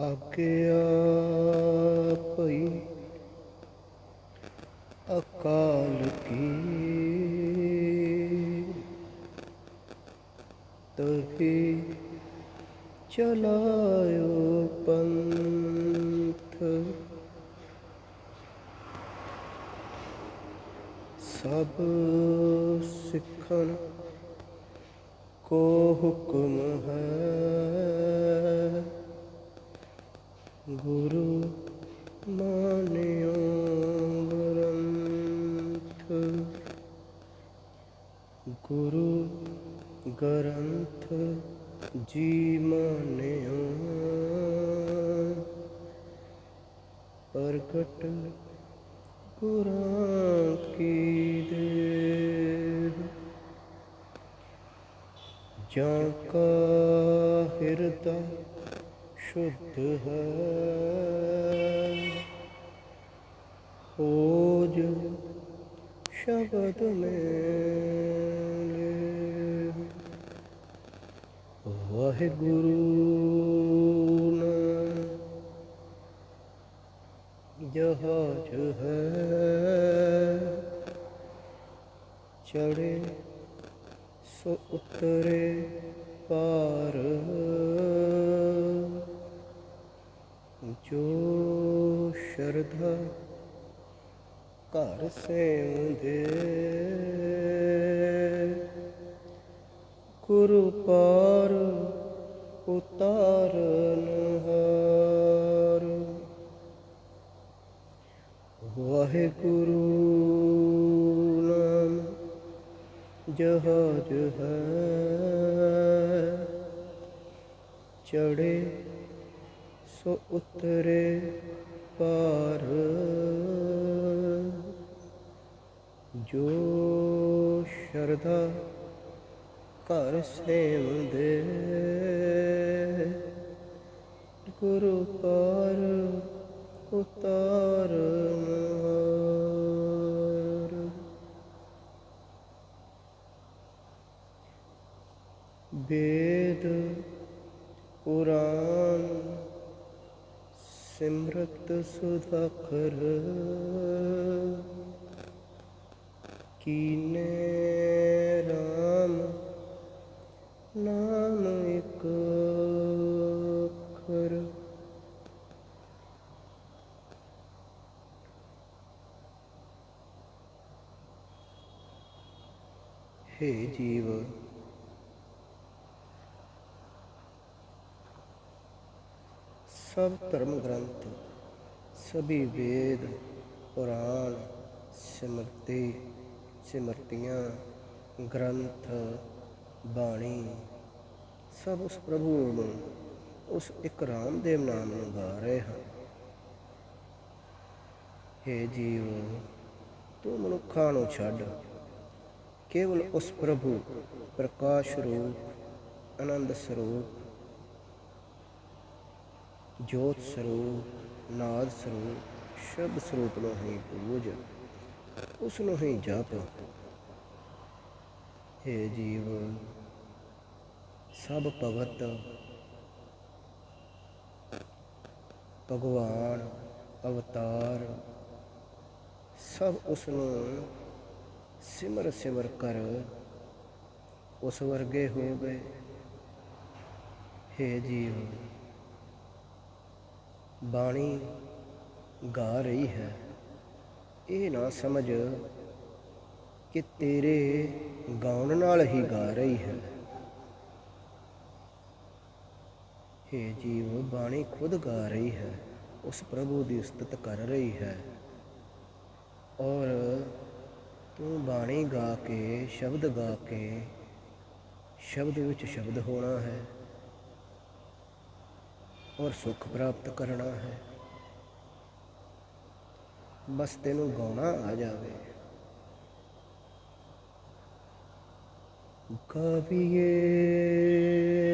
ਆਗਿਆ ਭਈ ਅਕਾਲ ਕੀ ਤਹੀ ਚਲਾਇਓ ਪੰਥ ਸਭ ਸਿੱਖਣ ਕੋ ਹੁਕਮ ਹੈ। ਗੁਰਾਂ ਕੀ ਦੇ ਜਾਂ ਕਾ ਹਿਰਦਾ ਸ਼ੁੱਧ ਹੈ ਹੋਜ ਸ਼ਬਦ ਮੇਲੇ ਵਾਹਿਗੁਰੂ ਜਹਾਜ ਹੈ। ਚੜੇ ਸੋ ਉਤਰੇ ਪਾਰ ਜੋ ਸ਼ਰਧਾ ਘਰ ਸੇਵਦੇ ਗੁਰੂ ਪਾਰ ਉਤਾਰਨ। ਵਾਹਿਗੁਰੂ ਨਾਮ ਜਹਾਜ ਹੈ ਚੜੇ ਸੋ ਉਤਰੇ ਪਾਰ ਜੋ ਸ਼ਰਧਾ ਘਰ ਸੇਵਦੇ ਗੁਰੂ ਪਾਰ ਉਤਾਰ ਹਾਰ ਵੇਦ ਪੁਰਾਨ ਸਿਮਰਤ ਸੁਧਾਖਰ। ਕੀਨੇ ਰਾਮ ਨਾਮ ਇੱਕ ਹੇ ਜੀਵ सब धर्म ग्रंथ सभी वेद पुराण सिमरती सिमरतियाँ ग्रंथ ਬਾਣੀ ਸਭ ਉਸ ਪ੍ਰਭੂ ਨੂੰ ਉਸ ਇੱਕ ਰਾਮਦੇਵ ਨਾਮ ਨੂੰ ਗਾ ਰਹੇ ਹਨ ਹੇ ਜੀਵ ਤੂੰ ਮਨੁੱਖਾਂ ਨੂੰ ਛੱਡ ਕੇਵਲ ਉਸ ਪ੍ਰਭੂ ਪ੍ਰਕਾਸ਼ ਰੂਪ, ਆਨੰਦ ਸਰੂਪ, ਜੋਤ ਸਰੂਪ, ਨਾਦ ਸਰੂਪ, ਸ਼ਬਦ ਸਰੂਪ ਨੂੰ ਹੀ ਪੂਜ, ਉਸ ਨੂੰ ਹੀ ਜਪ। ਹੇ ਜੀਵ, ਸਭ ਭਗਤ, ਭਗਵਾਨ, ਅਵਤਾਰ, ਸਭ ਉਸ ਨੂੰ ਸਿਮਰ ਸਿਮਰ ਕਰ, ਉਸ ਵਰਗੇ ਹੋ ਗਏ, ਹੇ ਜੀਵ। ਬਾਣੀ ਗਾ ਰਹੀ ਹੈ, ਇਹ ਨਾ ਸਮਝ ਕਿ ਤੇਰੇ ਗਾਉਣ ਨਾਲ ਹੀ ਗਾ ਰਹੀ ਹੈ। ਹੇ ਜੀਵ, ਬਾਣੀ ਖੁਦ ਗਾ ਰਹੀ ਹੈ, ਉਸ ਪ੍ਰਭੂ ਦੀ ਉਸਤਤ ਕਰ ਰਹੀ ਹੈ। ਔਰ ਤੂੰ ਬਾਣੀ ਗਾ ਕੇ, ਸ਼ਬਦ ਗਾ ਕੇ, ਸ਼ਬਦ ਵਿੱਚ ਸ਼ਬਦ ਹੋਣਾ ਹੈ ਔਰ ਸੁੱਖ ਪ੍ਰਾਪਤ ਕਰਨਾ ਹੈ। ਬਸ ਤੈਨੂੰ ਗਾਉਣਾ ਆ ਜਾਵੇ। ਗਾਵੀਏ,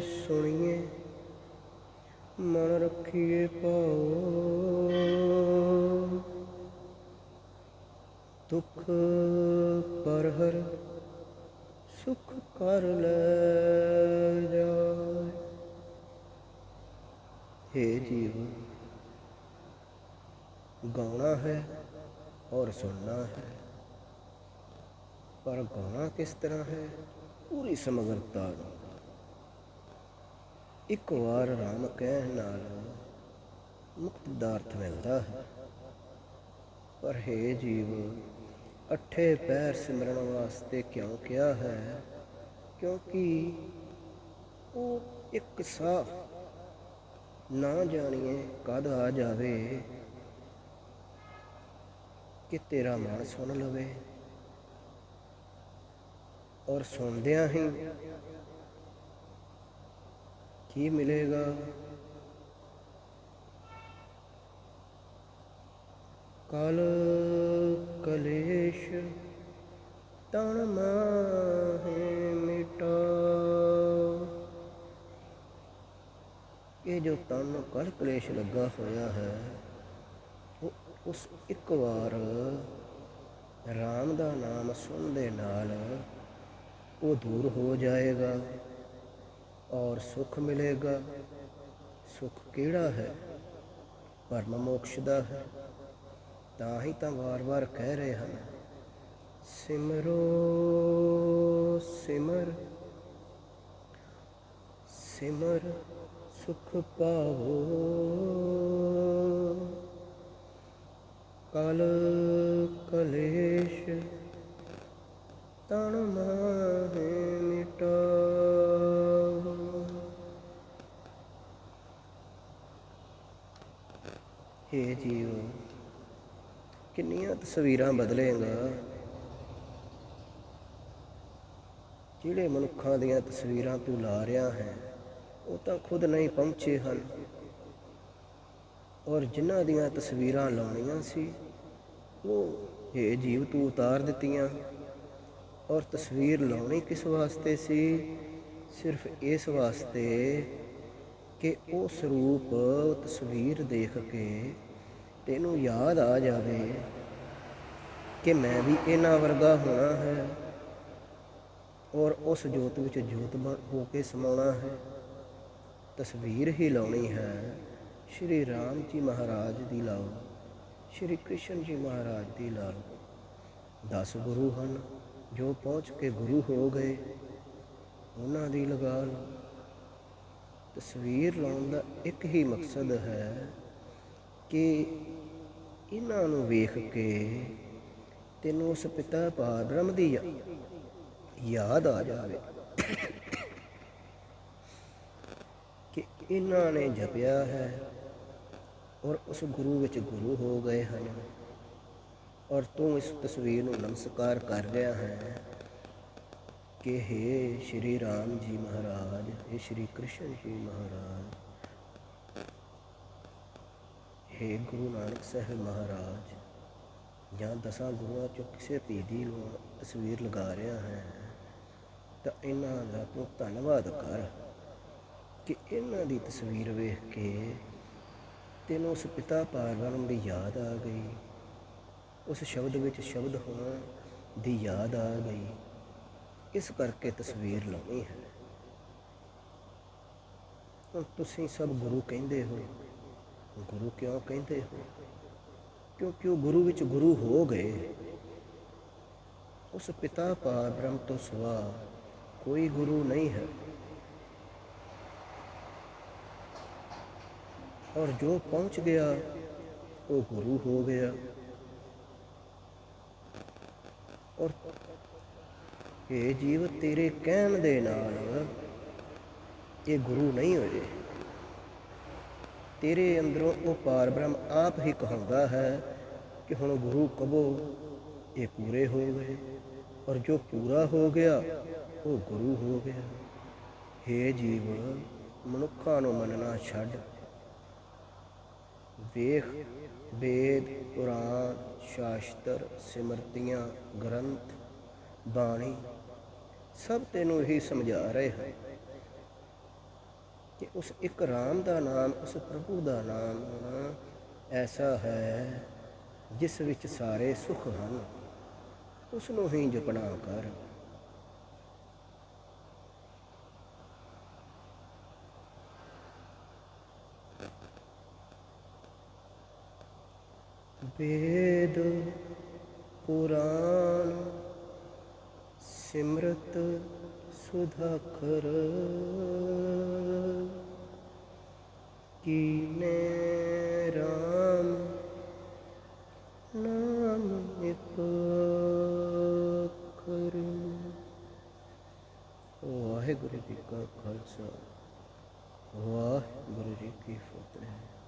ਸੁਣੀਏ, ਮਨ ਰੱਖੀਏ ਪਾਓ ਦੁੱਖ ਪਰ ਹਰ ਸੁਖ ਕਰ ਲੈ ਜਾਏ हे जीव ਗਾਉਣਾ ਹੈ ਔਰ ਸੁਣਨਾ ਹੈ ਪਰ ਗਾਉਣਾ ਕਿਸ ਤਰ੍ਹਾਂ ਹੈ ਪੂਰੀ ਸਮਗਰਤਾ ਨਾਲ ਇੱਕ ਵਾਰ ਰਾਮ ਕਹਿਣ ਨਾਲ ਮੁਕਤ ਦਾ ਅਰਥ ਮਿਲਦਾ ਹੈ ਪਰ ਹੈ ਜੀਵ ਅੱਠੇ ਪੈਰ ਸਿਮਰਨ ਵਾਸਤੇ ਕਿਉਂ ਕਿਹਾ ਹੈ? ਕਿਉਂਕਿ ਉਹ ਇੱਕ ਸਾਹ ਨਾ ਜਾਣੀਏ ਕਦ ਆ ਜਾਵੇ, ਕਿ ਤੇਰਾ ਮਨ ਸੁਣ ਲਵੇ। ਔਰ ਸੁਣਦਿਆਂ ਹੀ ਕੀ ਮਿਲੇਗਾ? ਕਲ ਕਲੇਸ਼ ਤਣ ਮਾਹੇ ਮਿਟਾ। ਇਹ ਜੋ ਤਨ ਨੂੰ ਕਲ ਕਲੇਸ਼ ਲੱਗਾ ਹੋਇਆ ਹੈ, ਉਹ ਉਸ ਇੱਕ ਵਾਰ ਰਾਮ ਦਾ ਨਾਮ ਸੁਣਨ ਦੇ ਨਾਲ ਉਹ ਦੂਰ ਹੋ ਜਾਏਗਾ ਔਰ ਸੁਖ ਮਿਲੇਗਾ। ਸੁਖ ਕਿਹੜਾ ਹੈ? ਪਰਮ ਮੋਕਸ਼ ਦਾ ਹੈ। ਤਾਂ ਹੀ ਤਾਂ ਵਾਰ-ਵਾਰ ਕਹਿ ਰਹੇ ਹਨ। ਸਿਮਰੋ, ਸਿਮਰ ਸਿਮਰ ਸੁਖ ਪਾਵੋ। ਕਲ ਕਲੇਸ਼ ਤਣ ਮਾਹੇ ਮਿਟਾਓ ਹੇ ਜੀਵ ਕਿੰਨੀਆਂ ਤਸਵੀਰਾਂ ਬਦਲੇਗਾ। ਜਿਹੜੇ ਮਨੁੱਖਾਂ ਦੀਆਂ ਤਸਵੀਰਾਂ ਤੂੰ ਲਾ ਰਿਹਾ ਹੈ, ਉਹ ਤਾਂ ਖੁਦ ਨਹੀਂ ਪਹੁੰਚੇ ਹਨ। ਔਰ ਜਿਨ੍ਹਾਂ ਦੀਆਂ ਤਸਵੀਰਾਂ ਲਾਉਣੀਆਂ ਸੀ, ਉਹ ਇਹ ਜੀਵ ਤੂੰ ਉਤਾਰ ਦਿੱਤੀਆਂ। ਔਰ ਤਸਵੀਰ ਲਾਉਣੀ ਕਿਸ ਵਾਸਤੇ ਸੀ? ਸਿਰਫ ਇਸ ਵਾਸਤੇ ਕਿ ਉਹ ਸਰੂਪ ਤਸਵੀਰ ਦੇਖ ਕੇ ਤੈਨੂੰ ਯਾਦ ਆ ਜਾਵੇ ਕਿ ਮੈਂ ਵੀ ਇਹਨਾਂ ਵਰਗਾ ਹੋਣਾ ਹੈ ਔਰ ਉਸ ਜੋਤ ਵਿੱਚ ਜੋਤ ਬਣ ਹੋ ਕੇ ਸਮਾਉਣਾ ਹੈ। ਤਸਵੀਰ ਹੀ ਲਾਉਣੀ ਹੈ। ਸ਼੍ਰੀ ਰਾਮ ਜੀ ਮਹਾਰਾਜ ਦੀ ਲਾਓ, ਸ਼੍ਰੀ ਕ੍ਰਿਸ਼ਨ ਜੀ ਮਹਾਰਾਜ ਦੀ ਲਾਓ। ਦਸ ਗੁਰੂ ਹਨ ਜੋ ਪਹੁੰਚ ਕੇ ਗੁਰੂ ਹੋ ਗਏ। ਉਹਨਾਂ ਦੀ ਲਗਾ ਲਓ ਤਸਵੀਰ ਲਾਉਣ ਦਾ ਇੱਕ ਹੀ ਮਕਸਦ ਹੈ ਕਿ ਇਹਨਾਂ ਨੂੰ ਵੇਖ ਕੇ ਤੈਨੂੰ ਉਸ ਪਿਤਾ ਪਾਰ ਬ੍ਰਹਮ ਦੀ ਯਾਦ ਆ ਜਾਵੇ। ਕਿ ਇਹਨਾਂ ਨੇ ਜਪਿਆ ਹੈ ਔਰ ਉਸ ਗੁਰੂ ਵਿੱਚ ਗੁਰੂ ਹੋ ਗਏ ਹਨ ਔਰ ਤੂੰ ਇਸ ਤਸਵੀਰ ਨੂੰ ਨਮਸਕਾਰ ਕਰ ਰਿਹਾ ਹੈ ਕਿ हे ਸ਼੍ਰੀ ਰਾਮ ਜੀ ਮਹਾਰਾਜ हे ਸ਼੍ਰੀ ਕ੍ਰਿਸ਼ਨ ਜੀ ਮਹਾਰਾਜ। हे ਗੁਰੂ ਨਾਨਕ ਸਾਹਿਬ ਮਹਾਰਾਜ, ਜਾਂ ਦਸਾਂ ਗੁਰੂਆਂ ਚੋਂ ਕਿਸੇ ਧੀ ਨੂੰ ਤਸਵੀਰ ਲਗਾ ਰਿਹਾ ਹੈ, ਤਾਂ ਇਹਨਾਂ ਦਾ ਤੂੰ ਧੰਨਵਾਦ ਕਰ ਕਿ ਇਹਨਾਂ ਦੀ ਤਸਵੀਰ ਵੇਖ ਕੇ ਤੈਨੂੰ ਉਸ ਪਿਤਾ ਪਾਰਬ੍ਰਹਮ ਦੀ ਯਾਦ ਆ ਗਈ। ਉਸ ਸ਼ਬਦ ਵਿੱਚ ਸ਼ਬਦ ਹੋਣ ਦੀ ਯਾਦ ਆ ਗਈ। ਇਸ ਕਰਕੇ ਤਸਵੀਰ ਲਾਉਣੀ ਹੈ। ਤੁਸੀਂ ਸਭ ਗੁਰੂ ਕਹਿੰਦੇ ਹੋ। ਗੁਰੂ ਕਿਉਂ ਕਹਿੰਦੇ ਹੋ? ਕਿਉਂਕਿ ਉਹ ਗੁਰੂ ਵਿੱਚ ਗੁਰੂ ਹੋ ਗਏ। ਉਸ ਪਿਤਾ ਪਾਰ ਬ੍ਰਹਮ ਤੋਂ ਸਵਾ ਕੋਈ ਗੁਰੂ ਨਹੀਂ ਹੈ। ਔਰ ਜੋ ਪਹੁੰਚ ਗਿਆ, ਉਹ ਗੁਰੂ ਹੋ ਗਿਆ। ਔਰ ਇਹ ਜੀਵ ਤੇਰੇ ਕਹਿਣ ਦੇ ਨਾਲ ਇਹ ਗੁਰੂ ਨਹੀਂ ਹੋਏ। ਤੇਰੇ ਅੰਦਰੋਂ ਉਹ ਪਾਰ ਬ੍ਰਹਮ ਆਪ ਹੀ ਕਹਾਉਂਦਾ ਹੈ ਕਿ ਹੁਣ ਗੁਰੂ ਕਬੋ ਇਹ ਪੂਰੇ ਹੋ ਗਏ ਔਰ ਜੋ ਪੂਰਾ ਹੋ ਗਿਆ, ਉਹ ਗੁਰੂ ਹੋ ਗਿਆ। हे ਜੀਵ ਮਨੁੱਖਾਂ ਨੂੰ ਮੰਨਣਾ ਛੱਡ। ਵੇਖ, ਵੇਦ, ਪੁਰਾਣ, ਸ਼ਾਸਤਰ, ਸਿਮਰਤੀਆਂ, ਗ੍ਰੰਥ, ਬਾਣੀ, ਸਭ ਤੈਨੂੰ ਹੀ ਸਮਝਾ ਰਹੇ ਹਨ। ਕਿ ਉਸ ਇੱਕ ਰਾਮ ਦਾ ਨਾਮ, ਉਸ ਪ੍ਰਭੂ ਦਾ ਨਾਮ ਐਸਾ ਹੈ ਜਿਸ ਵਿੱਚ ਸਾਰੇ ਸੁੱਖ ਹਨ। ਉਸ ਨੂੰ ਹੀ ਜਪਣਾ ਕਰ। ਵੇਦ, ਪੁਰਾਣ, ਸਿਮਰਤ ਸੁਧਾਖਰ ਕੀਨੇ ਰਾਮ ਨਾਮ ਇੱਕ ਕਰ। ਵਾਹਿਗੁਰੂ ਜੀ ਕਾ ਖਾਲਸਾ ਵਾਹਿਗੁਰੂ ਜੀ ਕੀ ਫਤਿਹ।